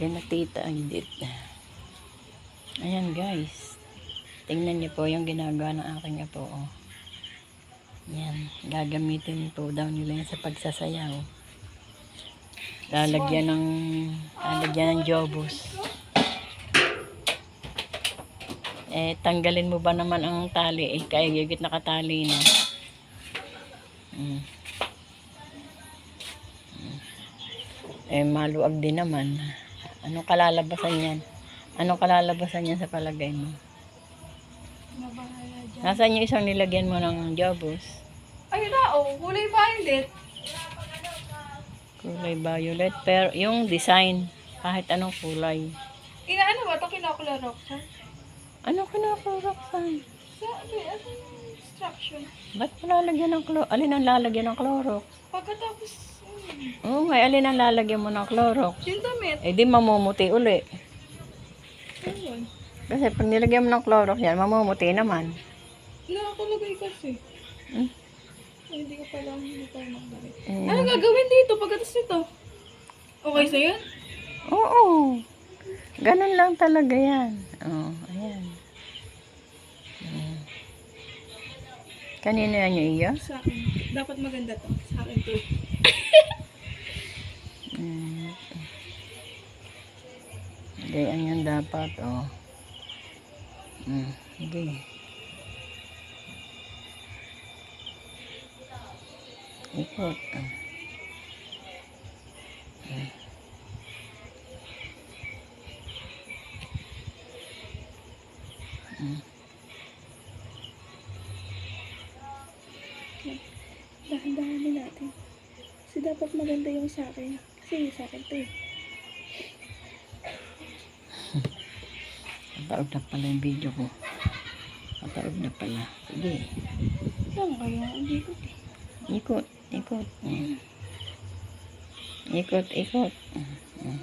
Yan na tita Edith. Ayan guys. Tingnan niyo po yung ginagawa ng aking apo. Oh. Yan. Gagamitin po daw nila yan sa pagsasayaw. Lalagyan ng lalagyan ng jobos. Eh, tanggalin mo ba naman ang tali? Eh, kaya gigit nakatali na. Mm. Mm. Eh, maluag din naman. Anong kalalabasan yan? Anong kalalabasan yan sa palagay mo? Nabahala dyan. Nasaan yung isang nilagyan mo ng jobos? Ayun na, oh. Kulay violet. Kulay violet. Pero yung design, kahit anong kulay. Inaano ba ito? Kinakularok siya? Ano kinakuraksan? Sa, ano, ano yung instruction? Ba't lalagyan ng chloro? Alin ang lalagyan ng Clorox? Pagkatapos, hmm, Oo nga, alin ang lalagyan mo ng Clorox? yung damit. Eh di mamumuti uli. Ayun. Kasi pag nilagyan mo ng Clorox yan, mamumuti naman. Nakakalagay kasi. Hmm? Ay, hindi ko pala, hindi pa magdamit. Eh, Ano gagawin dito pagkatapos nito? Okay sa yun? Oo. Ganun lang talaga yan. Oo, ayan. Kanino yan yung iyo? Sa akin. Dapat maganda to. Sa akin to. Ganyan yan dapat, oh. Mm. Sige. Ikot. ah. Mm. Mm. Dahan-dahanin natin. Kasi dapat maganda yung sa akin. Kasi yung sa akin to eh. Mataog na pala yung video ko. Mataog na pala. Sige. Saan kaya? Hindi ko eh. Ikot, ikot. Mm. Ikot, ikot. Mm, mm.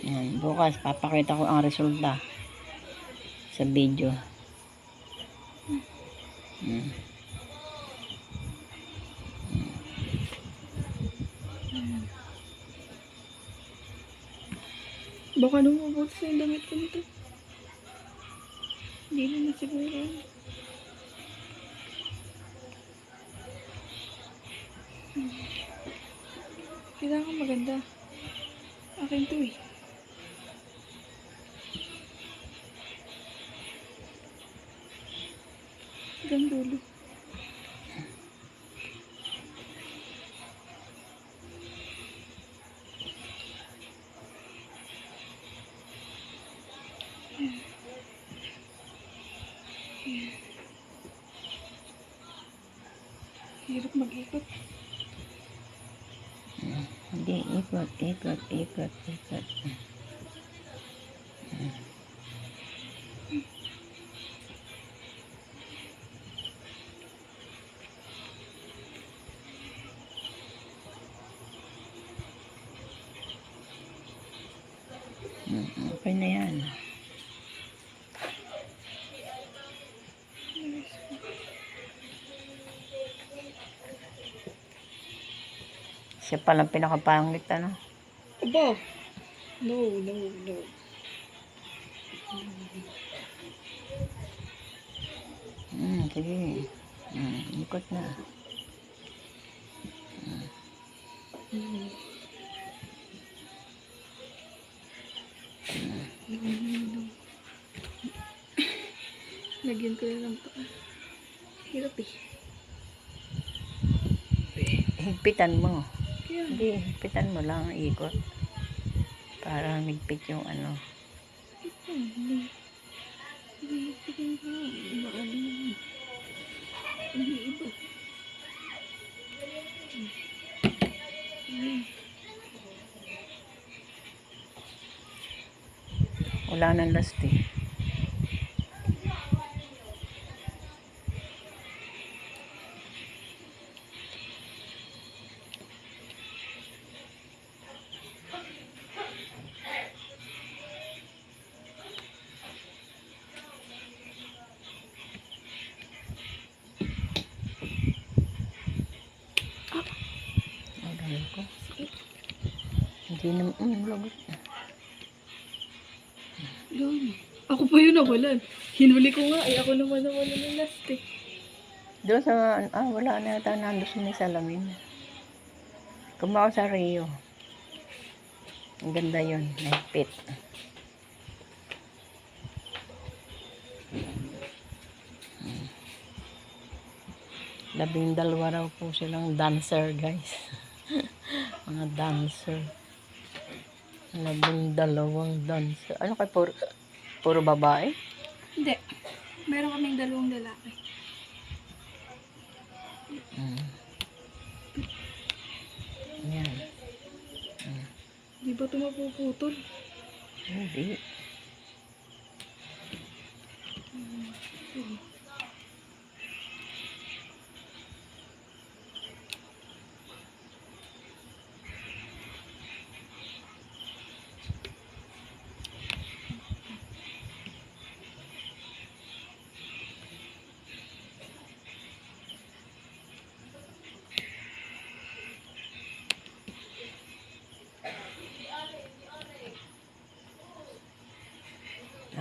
Yan, bukas papakita ko ang resulta sa video. Baka lumabot sa yung damit ko nito. Hindi naman siguro. Hmm. Kailangan maganda. Akin to eh. Hanggang dulo. Hirap mag-ikot. Hindi, ikot, ikot, ikot, ikot. Mm, Okay na yan. Siya palang pinakapangit, ano? Aba! No, no, no. Hmm, sige. Hmm, ikot na. Lagyan ko na lang to. Hirap eh. Higpitan mo. Kaya, Hindi, higpitan mo lang ang ikot. Para higpit yung ano. hindi. Hindi, sige ko. Naman. Hindi iba. Wala ng last eh. Hindi naman, hmm, um, lagot. Ako pa yun nawalan. Hinuli ko nga, eh ako naman nawalan ng last eh. Doon sa, ah, wala na yata nando sa may salamin. Kumawa sa Rio. Ang ganda yun, nagpit. Labing dalawa raw po silang dancer, guys. Mga dancer. Labing dalawang dancer. Ano kay puro, puro babae? Hindi. Meron kaming dalawang lalaki. Mm. Yan. Di ba ito mapuputol? Hindi.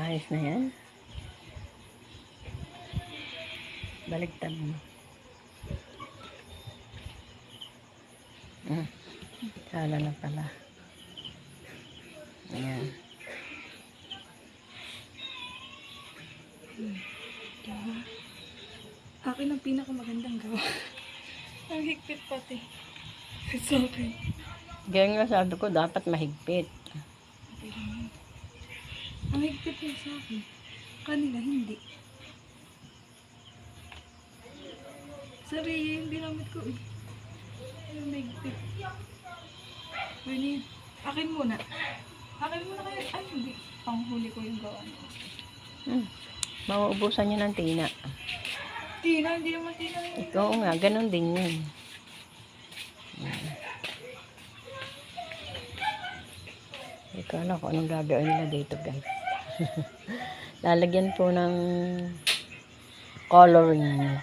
Ayos na yan. Baligtad mo. Mm. Sala na pala. Ayan. Akin ang pinakamagandang gawa. ang higpit pati. Sa akin. Kaya nga sabi ko, dapat mahigpit. Okay. Ang higpit niya sa akin. Kanila hindi. Sabi, yung ginamit ko eh. Yung higpit. Pwede. Akin muna. Akin muna kayo. Ay, hindi. Panghuli ko yung gawa niya. Hmm. Mauubusan niyo ng tina. Tina, hindi naman tina. Ikaw nga, ganun din yun. Ikaw na kung anong gagawin nila dito, guys. Lalagyan po ng coloring.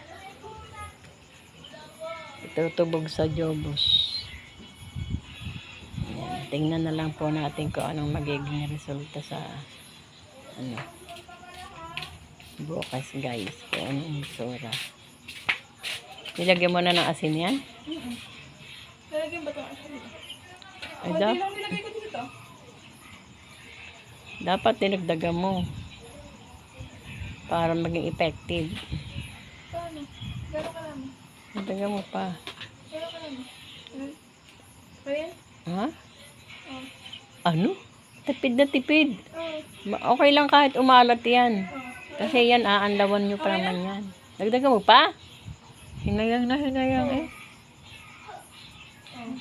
Itutubog sa jobos. Ayan. Tingnan na lang po natin kung anong magiging resulta sa ano bukas guys kung anong sura. Nilagyan mo na ng asin yan? Mm-mm. Lalagyan ba ito? Ay, Ay, Kunti dap- lang nilagay ko dito. Dapat tinagdagan mo para maging effective. Paano? Gano'n ka mo pa. Gano'n ka? Ano? Ayan? Ha? Oh. Ano? Tipid na tipid. Oh. Okay lang kahit umalat yan. Oh. Kasi yan, aanlawan nyo pa naman yan. Dagdagan mo pa? Hinayang na hinayang eh. Oh.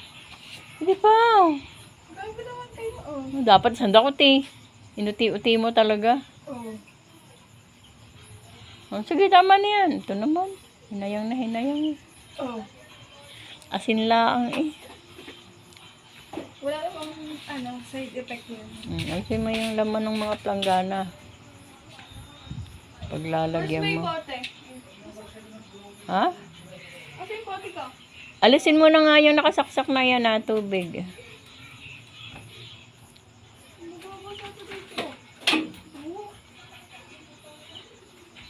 Hindi pa. Oh. Dapat sandakot eh. Inuti-uti mo talaga. Oh. Oh, sige, tama na yan. Ito naman. Hinayang na hinayang. Oh. Asin lang eh. Wala namang ano, side effect yan. Mm, ayusin mo yung laman ng mga planggana. Paglalagyan mo. bote. Ha? Kasi yung bote ko. Alisin mo na nga yung nakasaksak na yan na tubig. Magbabasa ko dito. Oh.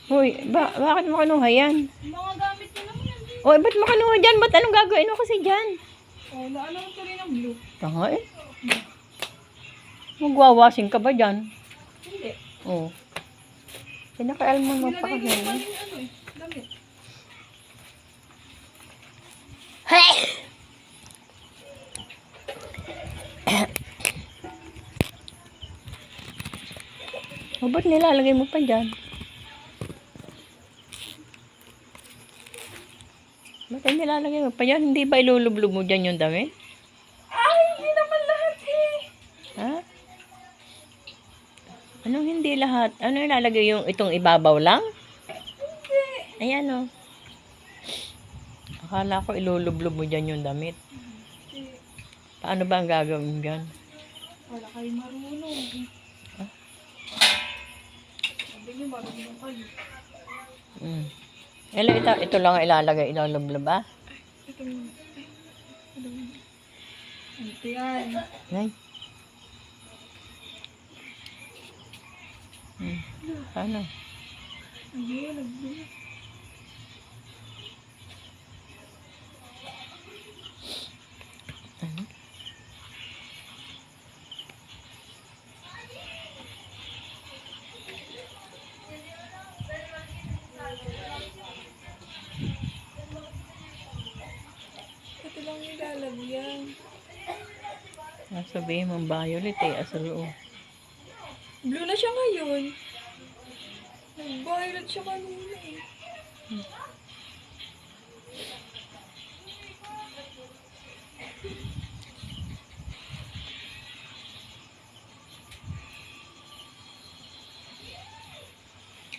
Hoy, ba bakit mo kinuha yan? Mga gamit ko naman yan. Hoy, ba't mo kinuha dyan? Ba't anong gagawin mo kasi dyan? Oh, naano ko rin ng blue. Tanga eh. Magwawashing ka ba dyan? Hindi. Oo. Oh. Pinaka-almond mo pa Nilagay ko ano eh, damit. Hey! O, ba't nilalagay mo pa dyan? Ba't ay nilalagay mo pa dyan? Hindi ba ilulublob mo dyan yung dami? Ay, hindi naman lahat eh. Ha? Anong hindi lahat? Ano ilalagay yung itong ibabaw lang? Hindi. Ayan o. Akala ko ilulublob mo dyan yung damit. Hindi. Paano ba ang gagawin dyan? Wala kayo marunong. Ah? Sabi niyo marunong kayo. Mm. Ito, ito, ito lang ang ilalagay, ilulublob ah. Ito muna. Ano muna. Ito yan. Ay. Hmm. Ano? Ayun, nagbuo. Sabihin mo, violet eh, asal o. Blue na siya ngayon. Nag-violet siya kanina eh.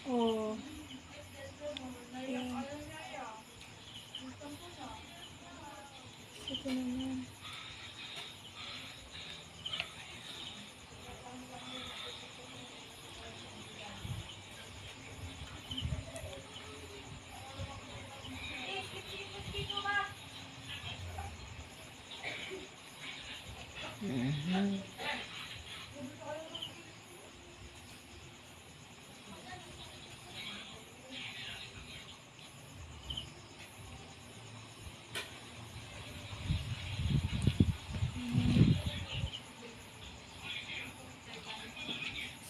Oh. Ayan. Ito naman. Mhm.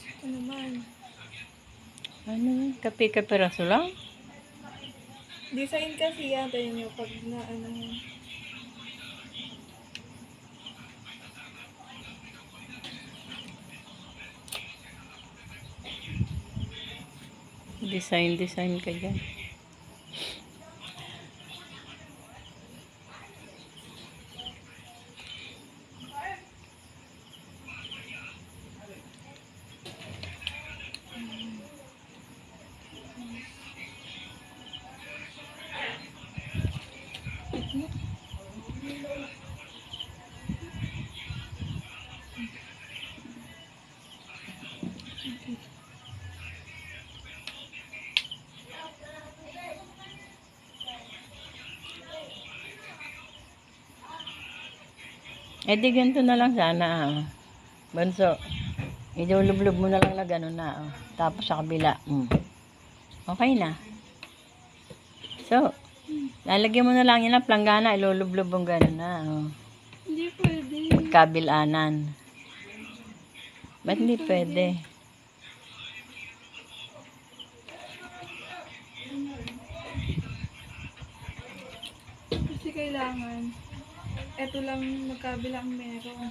Ito naman. Ano yun? Kape ka peraso lang? Design kasi yata yun yung pag na ano. Design, design ka dyan. Eh di ganito na lang sana. ah. Banso, idulublob mo na lang na gano'n na. oh. Tapos sa kabila. Mm. Okay na. So, lalagyan mo na lang yun ng planggana. Ilulublob mo gano'n na. Oh. Hindi pwede. Kabilanan. Ba't hindi pwede? Kasi kailangan. Ito lang magkabilang meron.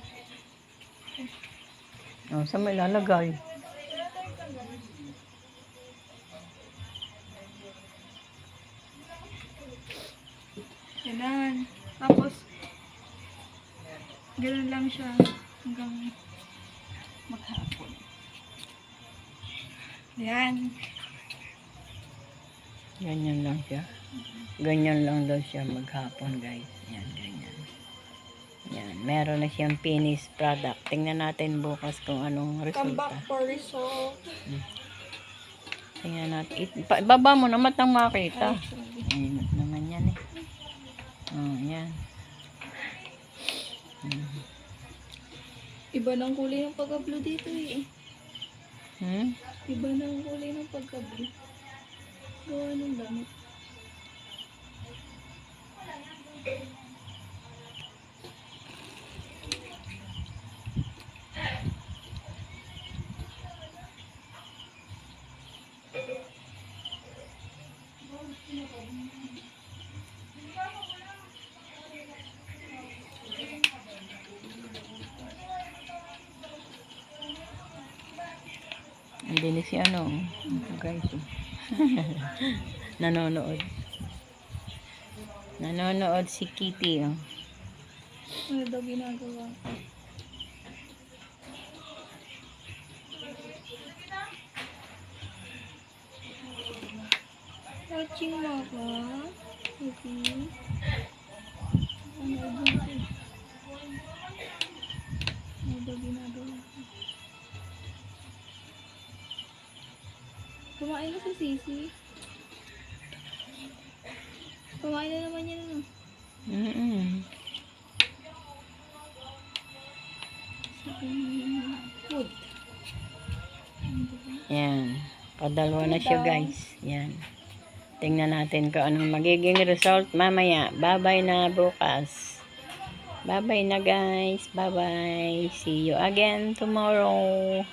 Oh, saan mo ilalagay? Ganun. Tapos, ganun lang siya hanggang maghapon. Ayan. Ganyan lang siya. Ganyan lang daw siya maghapon, guys. Yan, ganyan. Yan, meron na siyang finished product. Tingnan natin bukas kung anong Come back resulta. for result. Tingnan natin. It, baba mo na matang makita. Ayun naman yan eh. Oh, yan. Hmm. Iba ng kulay ng pagka-blue dito eh. Hmm? Iba ng kulay ng pagka-blue. Gawa ng damit. Hindi ni si ano. Guys. Nanonood. Nanonood si Kitty. Oh. Ano daw ginagawa ko? Watching mo ako? Okay. Ano daw ko? Ano daw ginagawa Kumain na si Sisi. Kumain na naman yan ano. Mm-mm. Wood. Yan. Kadalawa na siya guys. Yan. Tingnan natin kung anong magiging result mamaya. Bye-bye na bukas. Bye-bye na guys. Bye-bye. See you again tomorrow.